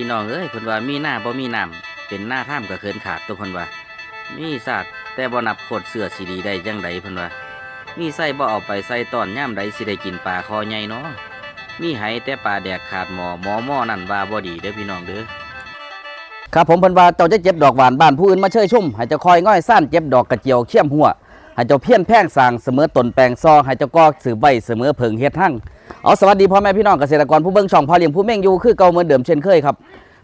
พี่น้องเอ้ยเพิ่นว่ามีหน้าบ่มีน้ำเป็นหน้าถ้ำก็เคินขาดตัวเพิ่นว่า มีศาสตร์แต่บ่นับโคตรเสือสิดีได้จังใดเพิ่นว่ามีไส้บ่เอาไปใส่ตอนย่ามใดสิได้กินปลาคอใหญ่เนาะมีไหแต่ปลาแดกขาดหมอหมอหม้อนั่นว่าบ่ดีเด้อพี่น้องเด้อครับผมเพิ่นว่าเจ้าจะเจ็บดอกหวานบ้านผู้อื่นมาเชยชุ่มให้เจ้าคอยง่อยซ่านเจ็บดอกกระเจียวเขี้ยมหัว ให้เจ้าเพี้ยนแพงสร้างเสมอตนแปลงซอให้เจ้าก็สืบใบเสมอเพิงเฮ็ดหั่งเอาสวัสดีพ่อแม่พี่น้องเกษตรกรผู้เบิ่งช่องพ่อเลี้ยงผู้เม่งอยู่คือเก่าเหมือนเดิมเช่นเคยครับ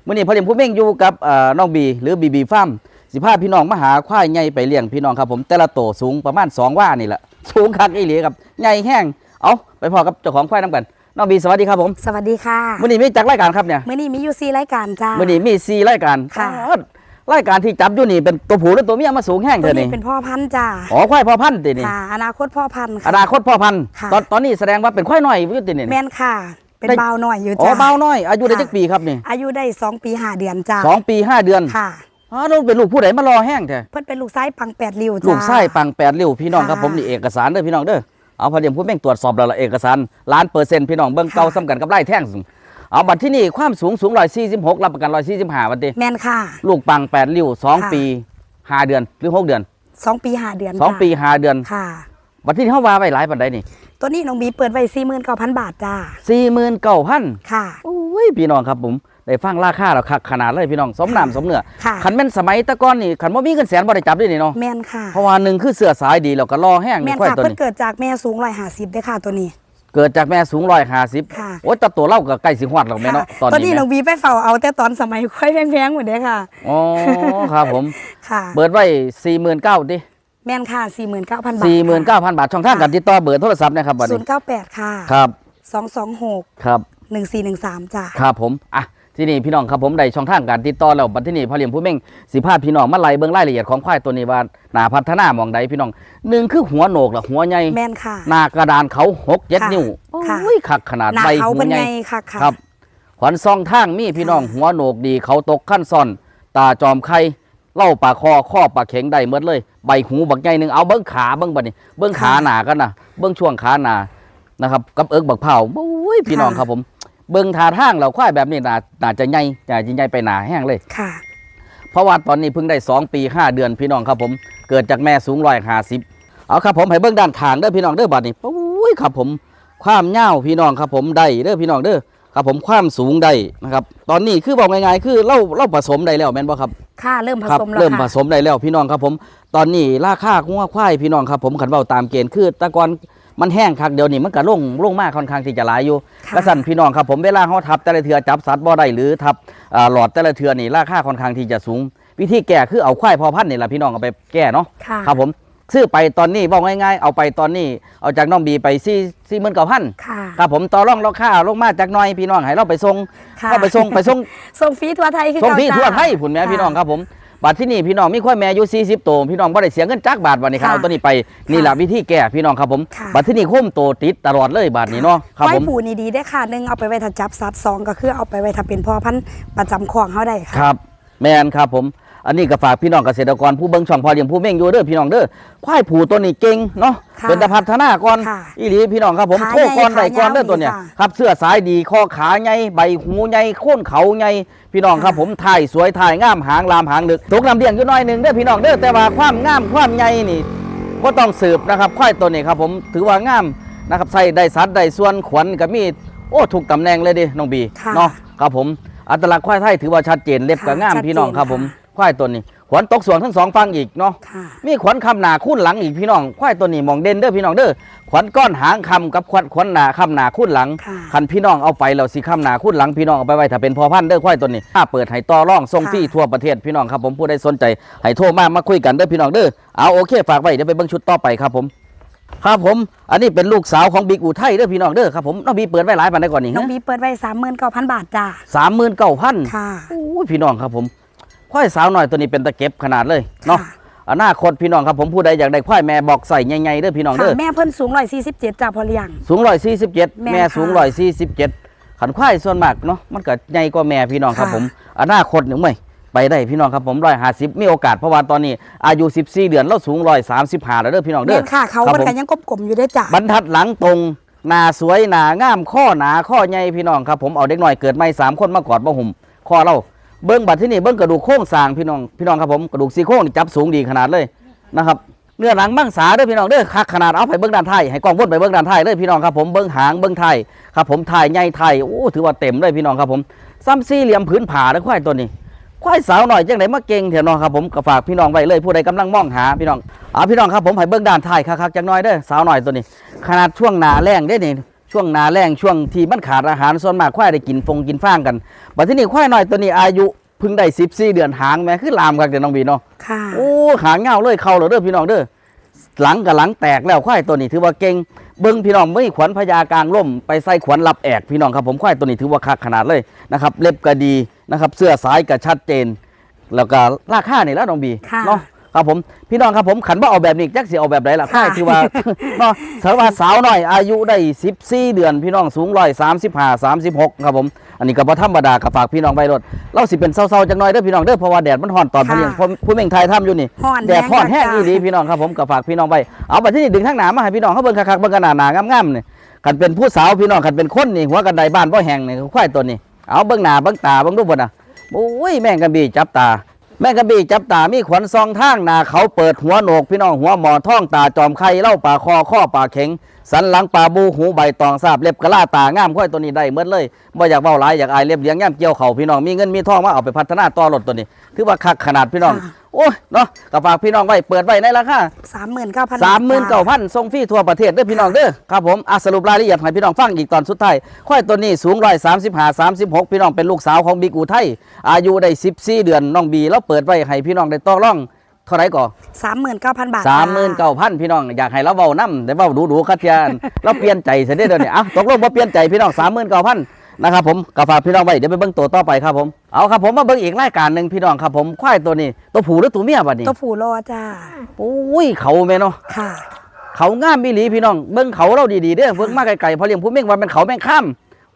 มื้อนี้พ่อเลี้ยงผู้เม่งอยู่กับเอ่อน้องบีหรือบีบีฟาร์มสิพาพี่น้องมาหาควายใหญ่ไปเลี้ยงพี่น้องครับผมแต่ละโตวสูงประมาณสองว่านี่แหละสูงคักอีหลีครับใหญ่แห้งเอาไปพอกับเจ้าของควายนํกันน้องบีสวัสดีครับผม สวัสดีค่ะ มื้อนี้มีจักรายการครับเนี่ย มื่อนี้มีอยูซีรายการจ้า มื่อนี้มีซีรายการค่ะอ้าว รายการที่จับอยู่นี่เป็นตัวผู้หรือตัวเมียมาสูงแห้งตัเธวอนี้นี่เป็นพ่อพันธุ์จ้าอ๋อควายพ่อพันธุ์ตินี่ค่ะ อนาคตพ่อพันธุ์อค่ะ นาคตพ่อพันธุ์ค่ะ ตอนตอนนี้แสดงว่าเป็นควายน้อยอยู่ตินี่แมนค่ะ เป็นได้เบาวหน่อยอยู่อ๋อจ้า เบาน้อยอายุได้ค่ะ จักปีครับนี่อายุได้สองปีห้าเดือนจ้าสองปีห้าเดือนค่ะ อ๋อเราเป็นลูกผู้ใดมารอแห้งแท้เพิ่นเป็นลูกไส้ปังแปดริ้วจ้า ลูกไส้ปังแปดริ้วพี่น้องครับค่ะผมนี่เอกสารเด้อพี่น้องเด้อเอาพอเดียมผู้แม่งตรวจสอบแล้วละเอกสารล้านเปอร์เซ็นต์พี่น้องเบิ่งค่ะ เก่าซ้ำกันกับไล่แท่งสูง เอาบัตรที่นี่ความสูงสูงร้อยสี่สิบหกรับประกันร้อยสี่สิบห้าวันติแมนค่ะ ลูกปังแปดริ้วสองค่ะ ปีห้าเดือนหรือหกเดือนสองปีห้าเดือนสองจ้าปีห้าเดือน ค่ะ บัตรที่นี่เขาว่าไว้หลายปันใดนี่ตัวนี้น้องบีเปิดไว้สี่หมื่นเก้าพันบาทจ้าสี่หมื่นเก้าพันค่ะโอ้ยพี่น้องครับผมได้ฟังราคาแล้วคักขนาดเลยพี่น้องสมน้ำสมเนื้อค่ะขันแม่นสมัยแตะก้อนนี่ขันว่ามีเงินแสนบ่ได้จับด้วยนี่เนาะแมนค่ะเพราะว่าหนึ่งคือเสื้อสายดีแล้วก็รอแห้งแมนี่นค่อยค่ะตัวเพิ่นนี้เกิดจากแม่สูงร้อยห้าสิบได้อค่ะตัวนี้ เกิดจากแม่สูงร้อยห้าสิบค่ะ โอ้ยแต่ตัวเล่าก็ใกล้สิหวัดหรอกแม่เนาะค่ะตอนตัวนี้นี้น้องแม่บีไปเฝ้าเอาแต่ตอนสมัยค่อยแพงๆหมดเด้อค่ะ อ๋อครับผม ค่ะ เปิดไว้สี่หมื่นเก้าดิแมนค่ะสี่หมื่นเก้าพันบาทสี่หมื่นเก้าพันบาทช่องทางการติดต่อเบอร์โทรศัพท์นะครับบัดศูนี้นย์เก้าแปดค่ะ ครับสองสองหกครับหนึ่งสี่หนึ่งสามจ้ะ ครับผม อะ ที่นี่พี่น้องครับผมได้ช่องทางการติดต่อแล้วบัดที่นี่พ่อเลี้ยงผู้เม่งสิพาพี่น้องมาไล่เบิ่งรายละเอียดของควายตัวนี้ว่าหน้าพัฒนาหมองใดพี่น้องหนึ่งคือหัวโหนกละหัวใหญ่แมนค่ะหน้ากระดานเขาหกเจ็ดค่ะนิ้วค่ะโอ้ยขักขนาดหน้าใบเขาหูเป็นใหญ่ไงค่ะค่ะ ครับขวัญซองทางมีพี่น้องค่ะหัวโหนกดีเขาตกขั้นซ่อนตาจอมไข่เล่าปากคอข้อปากเข็งได้หมดเลย ใบหูบักใหญ่หนึ่งเอาเบิ้งขาเบิ้งบัดนี้เบิ้งขาหนากันนะเบิ้งช่วงขาหนานะครับกับเอิกบักเผาโอ้ยพี่น้องครับผม เบิ้งท่าทางเราควายแบบนี้น่าน่าจะใหญ่น่าจะใหญ่ไปหนาแห้งเลย ค่ะ เพราะว่าตอนนี้เพิ่งได้ 2 ปี 5 เดือนพี่น้องครับผม เกิดจากแม่สูงร้อยห้าสิบเอาครับผมให้เบื้องด้านข้างเด้อพี่น้องเด้อบัดนี้โอ้ยครับผม ความยาวพี่น้องครับผมได้เด้อพี่น้องเด้อครับผมความสูงได้นะครับ ตอนนี้คือบอกง่ายๆคือเล่าเล่าผสมได้แล้วแม่นบ่ครับค่ะเริ่มผครับสมแล้วเริ่มผค่ะสมได้แล้วพี่น้องครับผม ตอนนี้ราคางัวควายพี่น้องครับผมขันเบาตามเกณฑ์คือแตะกอน มันแห้งคักเดี๋ยวนี้มันก็ลงลงมากค่อนข้างที่จะหลายอยู่ค่ะกระสันพี่น้องครับผมเวลาเขาทับแต่ละเทือจับสัตว์บ่ได้หรือทับอ่าหลอดแต่ละเทือนี่ราคาค่อนข้างที่จะสูง วิธีแก้คือเอาควายพอพันธุ์นี่แหละพี่น้องเอาไปแก้เนาะค่ะครับผมซื้อไปตอนนี้บอกง่ายๆ เอาไปตอนนี้ เอาจากน้องบีไปสี่สี่หมื่นเก้าพันค่ะครับผมต่อรองราคาลงมาจากหน้อยพี่น้องให้เราไปส่งค่ะก็ไปส่งไปส่งส่งฟรีทั่วไทยคือส่งเก่าพี่จ้าทั่วไทยผุนแม่ค่ะพี่น้องครับผม บัตรที่นี่พี่น้องมีควายแม่อายุ40ตัวพี่น้องบ่ได้เสียเงินจักบาทวันนี้ครับค่ะเอาตัวนี้ไปนี่แหละวิธีแก้พี่น้องครับผมค่ะ บัตรที่นี่คุ้มโตติดตลอดเลยบาทนี้เนาะครับไว้ผม ผูนี่ดีได้อค่ะหนึ่งเอาไปไว้ถ้าจับสัตว์สองก็คือเอาไปไว้ถ้าเป็นพ่อพันธุ์ประจำของเขาได้ค่ะ ครับแมนครับผม อันนี้ก็ฝากพี่น้องเกษตรกรผู้เบิ่งช่องพอเลี้ยงผู้เม่งอยู่เด้อพี่น้องเด้อควายผูตัวนี้เก่งเนาะค่ะเป็นตะพัฒนาก่อนค่ะอีหลีพี่น้องครับผมขาโทษก่อนใหญ่ได้ก่อนขายาวเด้อตัวเนี้ยดีค่ะ ครับเสื้อสายดีข้อขาใหญ่ใบหูใหญ่โค่นเขาใหญ่พี่น้องครับค่ะผมถ่ายสวยถ่ายงามหางลามหางลึกตกน้ำเลี้ยงอยู่หน้อยหนึงเด้อพี่น้องเด้อแต่ว่าความงามความใหญ่นี่บ่ต้องสืบนะครับควายตัวนี้ครับผมถือว่างามนะครับใส่ได้สัดได้ส่วนขวัญก็มีโอ้ถูกตำแหน่งเลยเดิน้องบีค่ะเนาะครับผมอัตลักษณ์ควายไทยถือว่าชัดเจนเล็บก็ค่ะงามชัดพี่น้องครับเจนผมค่ะ ควายตัวนี้ ขวัญตกสวงทั้งสองฟังอีกเนาะค่ะมีขวัญคำหนาคุ้นหลังอีกพี่น้อง ควายตัวนี้มองเด่นเด้อพี่น้องเด้อขวัญก้อนหางคำกับขวัญขวัญหนาคำหนาคุ้นหลังค่ะ คันพี่น้องเอาไปแล้วสิคำหนาคุ้นหลังพี่น้องเอาไปไว้ถ้าเป็นพอพันธุ์เด้อควายตัวนี้ถ้าเปิดให้ต่อร่องส่งค่ะฟรีทั่วประเทศพี่น้องครับผมผู้ใดสนใจให้โทรมามาคุยกันเด้อพี่น้องเด้อเอาโอเคฝากไว้เดี๋ยวไปเบิ่งชุดต่อไปครับผม ครับผม อันนี้เป็นลูกสาวของบิ๊กอูไทยเด้อพี่น้องเด้อครับผมน้องบีเปิดไว้หลายปันได้ก่อนนี่น้องบีเปิดไว้สามหมื่นเก้าพันบาทจ้าสามหมื่นเก้าพัน ค่ะ โอ้ยพี่น้องครับผม ควายสาวหน่อยตัวนี้เป็นตะเก็บขนาดเลยเนาะค่ะอนาคตพี่น้องครับผมผู้ใดอยากได้ควายแม่บอกใส่ใหญ่ๆเด้อพี่น้องค่ะเด้อแม่เพิ่นสูงร้อยสี่สิบเจ็ดจ้าพอเลี้ยงสูงร้อยสี่สิบเจ็ดแม่แม่ค่ะสูงร้อยสี่สิบเจ็ดขันควายส่วนมากเนาะมันก็ใหญ่กว่าแม่พี่น้องครับค่ะผมอนาคตหนึ่งไม่ไปได้พี่น้องครับผมร้อยห้าสิบมีโอกาสเพราะว่าตอนนี้อายุสิบสี่เดือนแล้วสูงร้อยสามสิบห้าแล้วเด้อพี่น้องแม่เด้อนค่ะเขาครับมันผมกันยังกลมๆอยู่ได้อจ้าบรรทัดหลังตรงหนาสวยหนางามข้อหนาข้อใหญ่พี่น้องครับผมเอาเด็กหน่อยเกิดไม่สามคนมากอดมาหุ่มคอเรา เบิ้งบัดที่นี่เบิ้งกระดูกโค้งสางพี่น้องพี่น้องครับผมกระดูกซี่โครงนี่จับสูงดีขนาดเลยนะครับเนื้อหนังมังสาเด้อพี่น้องเด้อคักขนาดเอาไปเบิ้งด้านไทยให้กล้องวนไปเบิ้งด้านไทยเลยพี่น้องครับผมเบิ้งหางเบิ้งไทยครับผมถ่ายใหญ่ไทยโอ้ถือว่าเต็มเลยพี่น้องครับผมซ้ำซี่เหลี่ยมผืนผาเด้อควายตัวนี้ควายสาวหน่อยจังไดมาเก่งเถอะเนาะครับผมก็ฝากพี่น้องไว้เลยผู้ใดกำลังมองหาพี่น้องอ่าพี่น้องครับผมให้เบิ่งด้านไทยคักๆจักน่อยเด้อสาวหน่อยตัวนี้ ขนาดช่วงหนาแรงได้นี่ ช่วงหนาแรงช่วงที่มันขาดอาหารส่วนมากควายได้กินฟงกินฟางกันบัดทีนี้ควายน้อยตัวนี้อายุเพิ่งได้14เดือนหางแม่คือลามกันเด้อน้องบีเนาะค่ะโอ้หางเงาเลยเข้าแล้วเด้อพี่น้องเด้อหลังกับหลังแตกแล้วควายตัวนี้ถือว่าเก่งเบิ้งพี่น้องไม่ขวัญพญากลางล่มไปใส่ขวัญรับแอกพี่น้องครับผมควายตัวนี้ถือว่าคักขนาดเลยนะครับเล็บก็ดีนะครับเสื้อสายก็ชัดเจน แล้วก็ราคานี่แล้วน้องบีค่ะเนาะ ครับผมพี่น้องครับผมขันว่าเอาแบบนี้จักสิเอาแบบไหนล่ะค่ะค่ายที่ว่าเนาะสาวาสาวน้อยอายุได้14เดือน พี่น้องสูงร้อยสามสิบห้าสามสิบหกครับผมอันนี้ก็บ่ธรรมดากับฝากพี่น้องไว้รถเราสิเป็นเศร้าๆจังน้อยเด้อพี่น้องเด้อเพราะว่าแดดมันร้อนตอนพะเลียงผมผู้เม่งไทยทำอยู่นี่ฮ้อนแดดร้อนแห้งจ้ะอีหลีพี่น้องครับผมก็ฝากพี่น้องไว้เอาบัดที่นี่ดึงทั้งหนามาให้พี่น้องเขาเบิ่งคักๆเบิ่งกันหนาๆงามๆนี่คันเป็นผู้สาวพี่น้องคันเป็นคนนี่หัวกันไดบ้านบ่แห้งนี่ควายตัวนี้เอาเบิ่งหน้าเบิ่งตาเบิ่งรูปบ่น่ะโอ้ยแม่งกระบี่จับตา แม่กระบี่จับตามีขวัญซองทางนาเขาเปิดหัวโหนกพี่น้องหัวหมอท่องตาจอมไข่เล่าป่าคอข้อป่าเข็ง สันหลังป่าบูหูใบตองทราบเล็บกระลาตางามค่อยตัวนี้ได้เมื่อเลยบ่อยากเบาหลายอยากอายเล็บเลี้ยงย่มเกี่ยวเขาพี่น้องมีเงินมีทองมาเอาไปพัฒนาต่อรถตัวนี้ ถือว่าคักขนาดพี่น้อง โอ้ยเนาะก็ฝากพี่น้องไว้เปิดไว้ในราคาสามหมื่นเก้าพันสามหมื่นเก้าพันส่งฟรีทั่วประเทศเด้อพี่น้องเด้อครับผมอะสรุปรายละเอียดให้พี่น้องฟังอีกตอนสุดท้ายควายตัวนี้สูงร้อยสามสิบห้าสามสิบหกพี่น้องเป็นลูกสาวของบิ๊กอูไทยอายุได้สิบสี่เดือนน้องบีแล้วเปิดไว้ให้พี่น้องได้ต่อร่องเท่าไหรก่อสามหมื่นเก้าพันบาทสามหมื่นเก้าพันพี่น้องอยากให้เราเบาน้ำแต่เบาดูดูๆคัดเทียนเราเปลี่ยนใจเสียเด้อเดี๋ยวนี้อะตกลงว่าเปลี่ยนใจพี่น้องสามหมื่นเก้าพัน นะครับผมก็ฝากพี่น้องไว้เดี๋ยวไปเบิ้งตัวต่อไปครับผมเอาครับผมมาเบิ้งอีกรายการหนึ่งพี่น้องครับผมควายตัวนี้ ตัวผู้หรือตัวเมียบัดนี้ตัวผู้รอจ้าโอ้ยเขาแม่เนาะค่ะ เขางามอีหลีพี่น้องเบิ่งเขาเราดีๆเด้อเบิ่งมาไกลๆพอเลี้ยงผู้เม่งว่าเป็นเขาแม่งข้าม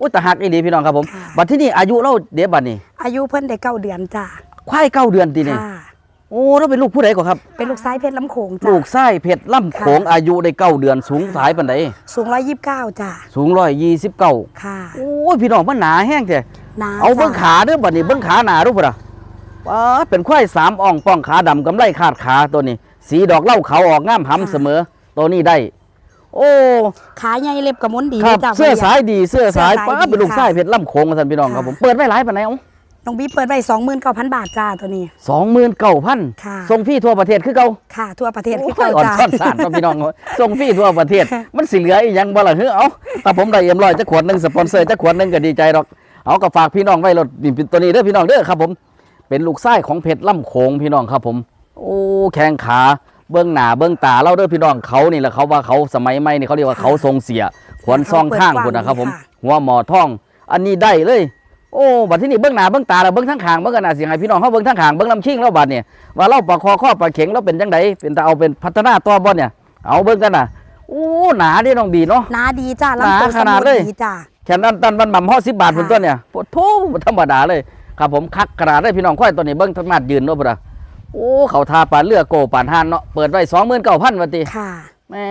อุ้ยตาหักอีหลีพี่น้องครับผมค่ะบัดที่นี่อายุเราเดี๋ยวบัดนี้ อายุเพิ่นได้เก้าเดือนจ้าควายเก้าเดือนทีนี่ค่ะ โอ้เราเป็นลูกผู้ใดก่อนครับ เป็นลูกซ้ายเพชรลำโขงจ้าลูกไส้เพชรล่ำโขงอายุได้เก้าเดือนสูงสายปานใดสูงร้อยยี่สิบเก้าจ้าสูงร้อยยี่สิบเก้าค่ะโอ้ยพี่น้องมันหนาแห้งแท้หนาเอาเบิ่งจ้ขาเด้อบัดนี้เบิ่งขาหนารู้ป่ะป้าดเป็นควายสามอ่องป้องขาดำกำไลขาดขาตัวนี้ สีดอกเหล้าเขาออกงามหำเสมอ ตัวนี้ได้ โอ้ขาใหญ่เล็บกระมุนดีครับจ้าเสื้อสายดีเสื้อสายเสื้อสายป้าดีเป็นลูกค่ะไส้เพชรล่ำโขงกันท่านพี่น้องครับผมเปิดไว้หลายปานไหนเอ้า น้องบีเปิดไว้สองหมื่นเก้าพันบาทจ้าตัวนี้ สองหมื่นเก้าพันค่ะ ส่งฟรีทั่วประเทศคือเก่าค่ะ ทั่วประเทศที่โอ้ยเก่าอ่อนจ้าซ่อนสารครับพี่น้องส่งฟรีทั่วประเทศ มันสิเหลืออีหยังบ่ล่ะเฮ้อเอาถ้าผมได้เอ็มร้อยจะขวดหนึ่งสปอนเซอร์จะขวดหนึ่งก็ดีใจหรอก เอาก็ฝากพี่น้องไว้รถนี่เป็นตัวนี้เด้อพี่น้องเด้อครับผม เป็นลูกไส้ของเพชรล่ำโขงพี่น้องครับผม โอ้แข้งขาเบื้องหน้าเบื้องตาเราเด้อพี่น้องเขานี่แหละเขาว่าเขาสมัยใหม่นี่เขาเรียกว่าเขาทรงเสียขวนซองข้างคนนะครับผมหัวหมอท่อง อันนี้ได้เลย โอ้บัดที่นี่เบื้องหน้าเบื้องตาแล้วเบื้องทั้งขางเบื้องกันหน้าเสียงให้พี่น้องเขาเบื้องทั้งขางเบื้องลำชิงแล้วบัดเนี่ยว่าเราปากคอข้อปากเข็งแล้วเป็นจังไดเป็นตาเอาเป็นพัฒนาตัวบ่เนี่ย เอาเบื้องกันน่ะโอ้หนาเดิน้องบีเนาะหนาดีจ้าหนาลำตัวขนาดสมูทเลยดีจ้าแค่นั้นตันมันหม่ำห่อสิบบาทค่ะเป็นตัวเนี่ยปวดโถธรรมดาเลยครับผมคักขนาดเลยพี่น้องค่อยตัวนี้เบิ้งธรรมาดยืนเนาะพุ่นน่ะโอ้เขาทาปานเลือโกปานหานเนาะเปิดไว้สองหมื่นเก้าพันวันตีค่ะ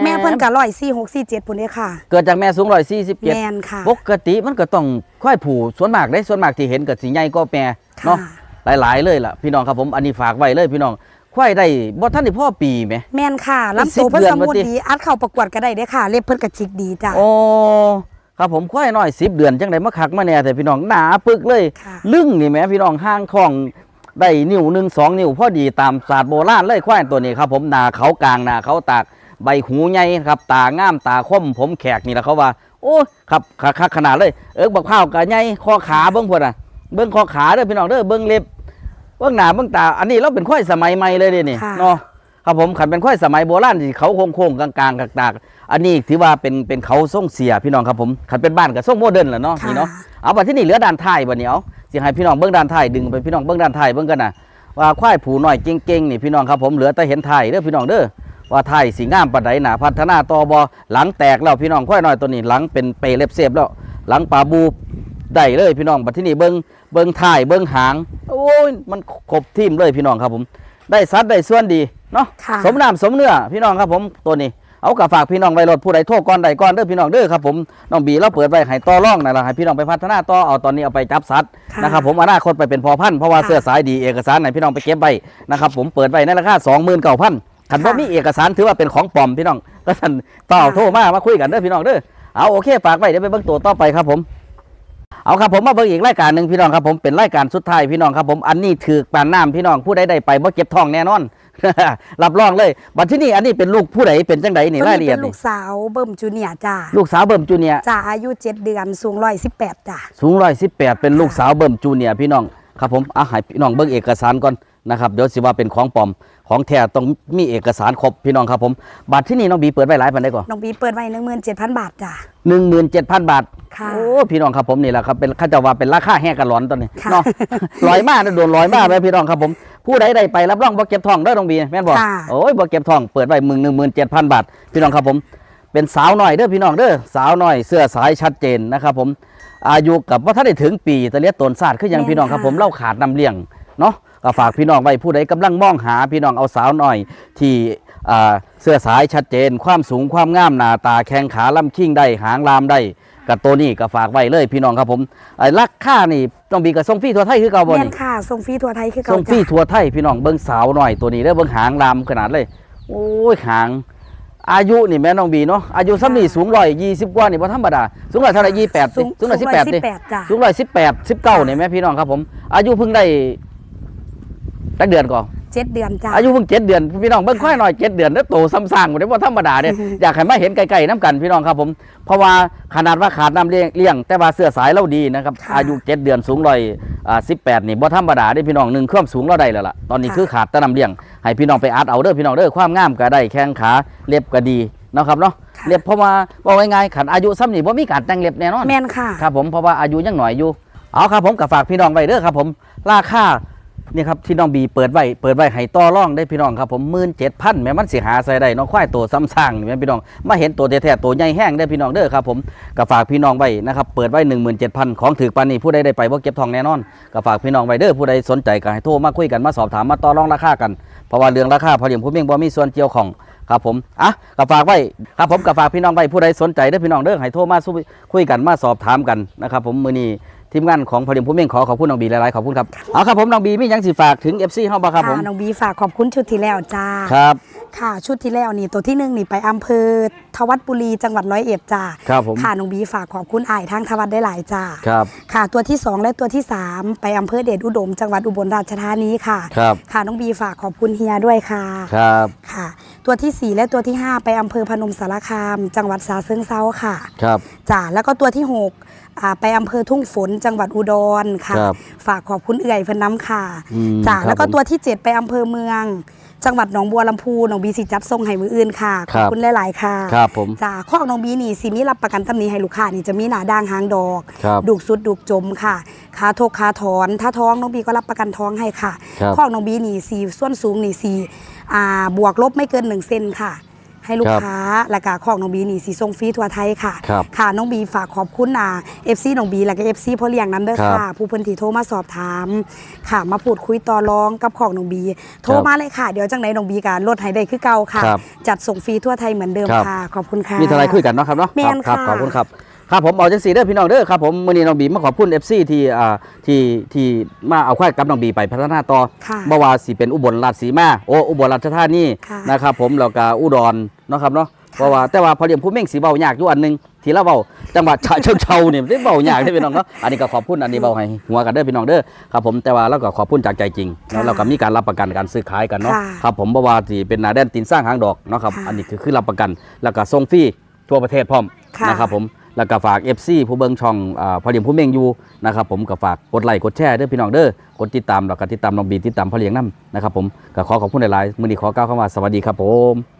แม่เพิ่นกับร้อยสี่หกสี่เจ็ดปุ่นเด้ค่ะ เกิดจากแม่สูงร้อยสี่สิบเจ็ดแมนค่ะ ปกติมันก็ต้องค่อยผูส่วนมากได้ส่วนมากที่เห็นกับสีใหญ่ก็แม่เนาะค่ะหลาย ๆ เลยล่ะพี่น้องครับผมอันนี้ฝากไว้เลยพี่น้องควายได้บ่ท่านได้พ่อปีไหมแมนค่ะเป็นลำตัวเพิ่น10เดือนสมูทว่าติดีอัดเข้าประกวดก็ได้เด้อค่ะ เล็บเพิ่นกระจิกดีจ้าโอ้ครับผมควายน้อยสิบเดือนจังไดมาคักมาแน่แต่พี่น้องหนาปึกเลยค่ะลึ่งนี่แหม่พี่น้องห้างคองได้นิ้วหนึ่งสองนิ้วพอดีตามศาสตร์โบราณเลยควายตัวนี้ครับผมหนาเขากลางหนาเขาตาก ใบหูใหญ่ครับตางามตาคมผมแขกนี่แหละเขาว่า โอ้ครับคักคักขนาดเลย เอิกบักข้าวกะใหญ่คอขาเบิ้งพวดอะเบิ้งคอขาเด้อพี่น้องเด้อเบิ้งเล็บเบิ้งหนาเบิ้งตา อันนี้เราเป็นควายสมัยใหม่เลยเด้นี่ค่ะเนาะครับผมขันเป็นควายสมัยโบราณที่เขาโค้งๆกลางๆกากๆอันนี้ถือว่าเป็นเป็นเขาทรงเสียพี่น้องครับผมขันเป็นบ้านกับทรงโมเดิร์นแหละเนาะนี่เนาะเอาไปที่นี่เหลือด้านท้ายบ่เนียวสิให้พี่น้องเบื้องด้านท้ายดึงไปพี่น้องเบื้องด้านท้ายเบื้องกันนะว่าควายผูน้อยเก่งๆนี่พี่น้องครับผมเหลือแต่เห็นท้ายเด้อพี่น้องเด้อ ว่าท้ายสีงามปานใดหนาพัฒนาต่อบ่หลังแตกแล้วพี่น้องควายน้อยตัวนี้หลังเป็นเปรเล็บเสียบแล้ว หลังปลาบูได้เลยพี่น้องบัดที่นี่เบิ้งเบิ้งท้ายเบิ้งหางโอ้ยมันครบทีมเลยพี่น้องครับผม ได้ซัดได้ส่วนดีเนาะค่ะ สมน้ำสมเนื้อพี่น้องครับผมตัวนี้เอากับฝากพี่น้องไว้รถผู้ใดโทรก่อนใดก่อนเด้อพี่น้องเด้อครับผมน้องบีเราเปิดไว้ให้ต่อร่องนั่นแหละให้พี่น้องไปพัฒนาต่อเอาตอนนี้เอาไปจับสัตว์ค่ะนะครับผมอนาคตไปเป็นพอพันธุ์เพราะว่าค่ะ เสื้อสายดีเอกสารไหนพี่น้องไปเก็บไว้นะครับผมเปิดไว้ในราคา 29,000 คันบ่ค่ะมีเอกสารถือว่าเป็นของปลอมพี่น้องก็ท่านเปล่าค่ะโทรมามาคุยกันเด้อพี่น้องเด้อเอาโอเคฝากไว้เดี๋ยวไปเบิ่งตัวต่อไปครับผมเอาครับผมมาเบิ่งอีกรายการหนึ่งพี่น้องครับผมเป็นรายการสุดท้ายพี่น้องครับผมอันนี้ถือปานน้ำพี่น้องผู้ใดได้ไปบ่เก็บทองแน่นอนรับรองเลยบัดที่นี่อันนี้เป็นลูกผู้ใดเป็นจังใดนี่คนรายนี้ละเอียเป็ดนลูนี่กสาวเบิ่มจูเนียร์จ้าลูกสาวเบิ่มจูเนียร์จ้าอายุ7เดือนสูง118จ้าสูงร้อยสิบแปดเป็นลูกสาวเบิ่มจูเนียร์พี่น้องครับผมเอาให้พี่น้องเบิ่งเอกสารก่อน นะครับเดี๋ยวสิว่าเป็นของปลอมของแท้ต้องมีเอกสารครบพี่น้องครับผมบัตรที่นี่น้องบีเปิดไว้หลายพันได้ก่อนน้องบีเปิดไว้17,000บาทจ้าหนึ่งหมื่นเจ็ดพันบาทค่ะโอ้พี่น้องครับผมนี่แหละครับเป็นเข้าใจะว่าเป็นราคาแห้งกันร้อนตอนนี้ค่ะเนาะลอยมากนะโดนลอยมากเลยพี่น้องครับผมผู้ใดได้ไปรับรองบ่เก็บทองเด้อน้องบีแม่นบ่ค่ะโอ้ยบ่เก็บทองเปิดไว้หมื่นหนึ่งหมื่นเจ็ดพันบาทพี่น้องครับผมเป็นสาวหน่อยเด้อพี่น้องเด้อสาวหน่อยเสื้อสายชัดเจนนะครับผมอายุกับว่าถ้าได้ถึงปีแต่เลียตนศาสตร์คือหยังพี่น้องครับผมเล่าขาดนำเลี้ยงเนาะ ก็ฝากพี่น้องไว้ผู้ใดกำลังมองหาพี่น้องเอาสาวหน่อย ที่เสื้อสายชัดเจน ความสูงความงามหน้าตาแข้งขาลำคิงได้หางลามได้กับตัวนี้ก็ฝากไว้เลยพี่น้องครับผมไอ้ราคานี่ต้องมีกับทรงฟรีทัวไทยคือเก่าบ่นนี่ค่ะส่งฟรีทัวไทยคือทรเก่างฟรีจ้าทั่วไทยพี่น้องเบิ่งสาวหน่อยตัวนี้เด้อเบิ่งหางลามขนาดเลย โอ้ยหาง อายุนี่แม่น้องบีเนาะอายุซ้ำนี่สูงร้อยยี่สิบกว่านี่บ่ธรรมดาสูงร้อยเท่าไหร่ยี่แปดสูงร้อยสิบแปดดิ118จ้าสูงร้อยสิบแปดสิบเก้าเนี่ยแม่พี่น้องครับผม อายุเพิ่งได้ ตักเดือนก่อน7เดือนจ้าอายุเพิ่งเจ็ดเดือนพี่น้องเบิ่งค่อยหน่อยเจ็ดเดือนแล้วโตซ้ำซางหมดเลยว่าธรรมดาเนี่ยอยากให้มาเห็นไกลๆน้ำกันพี่น้องครับผมเพราะว่าขนาดว่าขาดน้ำเลี้ยงเลี้ยงแต่ว่าเสื้อสายเราดีนะครับค่ะอายุเจ็ดเดือนสูงร้อยอ่าสิบแปดนี่บ่ธรรมดาได้พี่น้องหนึ่งเครื่องสูงเราได้แล้วล่ะตอนนี้ค่ะคือขาดแต่น้ำเลี้ยงให้พี่น้องไปอัดเอาเด้อพี่น้องเด้อความงามก็ได้แข้งขาเล็บก็ดีเนาะครับเนาะค่ะเล็บเพราะว่าว่าง่ายๆขันอายุซ้ำนี่บ่มีการแต่งเล็บแน่นอนแม่นค่ะครับผมเพราะว่าอายุยังหน่อยอยู่เอาครับผมกับฝากพี่น้องไว้เด้อครับผมราคา นี่ครับที่น้องบีเปิดไว้เปิดไว้ให้ต่อร่องได้พี่น้องครับผมหมื่นเจ็ดพันแม่มันสิหาใส่ได้น้องควายตัวซ้ำสร้างนี่แม่พี่น้องมาเห็นตัวแท้ๆตัวใหญ่แห้งได้พี่น้องเด้อครับผมกับฝากพี่น้องไว้นะครับเปิดไว้หนึ่งหมื่นเจ็ดพันของถือปานนี้ผู้ใดได้ไปว่าเก็บทองแน่นอนกับฝากพี่น้องไว้เด้อผู้ใดสนใจก็ให้โทรมาคุยกันมาสอบถามมาต่อรองราคากันเพราะว่าเรื่องราคาพอเดียมผู้เมียงบ่มีส่วนเกี่ยวของครับผมอะกับฝากไว้ครับผมกับฝากพี่น้องไว้ผู้ใดสนใจเด้อพี่น้องเด้อให้โทรมาคุยกันมาสอบถามกันนะครับผมมือนี้ ทีมงานของพอดีผู้เม่งขอขอบคุณน้องบีหลายๆขอบคุณครับเอาครับผมน้องบีมีหยังสิฝากถึง FC เฮาบ่ครับผมค่ะน้องบีฝากขอบคุณชุดที่แล้วจ้า ครับ ค่ะชุดที่แล้วนี่ตัวที่หนึ่งนี่ไปอำเภอทวัดบุรีจังหวัดร้อยเอ็ดจ้าครับผม ค่ะน้องบีฝากขอบคุณอ้ายทางทวัดได้หลายจ้าครับ ค่ะตัวที่สองและตัวที่สามไปอำเภอเดชอุดม จังหวัดอุบลราชธานีค่ะ ครับ ค่ะน้องบีฝากขอบคุณเฮียด้วยค่ะ ครับ ค่ะ ตัวที่สี่และตัวที่ห้าไปอำเภอพนมสารคาม จังหวัดสาเซิงเซาค่ะ ครับ จ้าแล้วก็ตัวที่หกอ่า ไปอำเภอทุ่งฝนจังหวัดอุดรค่ะ ครับฝากขอบคุณเอื่อยเพิ่นน้ำค่ะอืมจ้าครับแล้วก็ผมตัวที่ 7 ไปอำเภอเมือง จังหวัดหนองบัวลำพูหนองบีสิจัดส่งให้มืออื่นค่ะขครัอบบคุณหลาย ๆ ค่ะครับผมจ้าข้อหนองบีนี่สิมีรับประกันตำหนี้ให้ลูกค้านี่จะมีหนาด่างหางดอก ครับดูกสุดดูกจมค่ะขาทกขาถอน ถ้าท้องน้องบีก็รับประกันท้องให้ค่ะครับ ข้อน้องบีนี่สีส่วนสูงนี่สีอ่าบวกลบไม่เกิน1เซนค่ะ ให้ลูกครับค้าและกาของน้องบีนี่สีทรงฟรีทั่วไทยค่ะครับค่ะน้องบีฝากขอบคุณอ่าเอฟซีน้องบีและก็เอฟซีพ่อเลี้ยงน้ำเด้อครับค่ะ ผู้เพิ่นที่โทรมาสอบถาม ค่ะมาพูดคุยต่อรองกับของน้องบี โทรมาเลยค่ะ เดี๋ยวจังไหนน้องบีการลดให้ได้คือเก่าค่ะครับจัดส่งฟรีทั่วไทยเหมือนเดิมครับค่ะ ขอบคุณค่ะมีเท่าไรคุยกันเนาะครับเนาะแม่นครับค่ะขอบคุณครับ ครับผมเอาจังสีเด้อพี่น้องเด้อครับผมมื้อนี้น้องบีมาขอบคุณ FC ที่อ่าที่ที่มาเอาควายกับน้องบีไปพัฒนาต่อค่ะบ่ว่าสิเป็นอุบลราชสีมาโอ้อุบลราชธานีค่ะนะครับผมแล้วก็อุดรเนาะครับเนาะค่ะเพราะว่าแต่ว่าพอเดียมผู้เม่งสีเบายากอยู่อันหนึงที่เราเบาจังหวัดฉะเชิงเทราเนี่ยได้เบายากได้อพี่น้องเนาะอันนี้ก็ขอบคุณอันนี้เบาให้หัวกันเด้อพี่น้องเด้อครับผมแต่ว่าเราก็ขอบคุณจากใจจริงแล้วเราก็มีการรับประกันการซื้อขายกันเนาะค่ะครับผมบ่ว่าสิเป็นหนาแดนตีนสร้างหางดอกเนาะครับค่ะ อันนี้คือคือรับประกันแล้วก็ส่งฟรีทั่วประเทศพร้อมค่ะ นะครับผม แล้วก็ฝาก FC ผู้เบิ่งช่องอ่าพอเลียงผู้เม่งอยู่นะครับผมก็ฝากกดไลค์กดแชร์เด้อพี่น้องเด้อกดติดตามแล้วก็ติดตามน้องบีติดตามพอเลี้ยงนํนะครับผมก็ขอขอบคุณหลายๆมื้อนี้ขอกล่าวคำว่าสวัสดีครับผม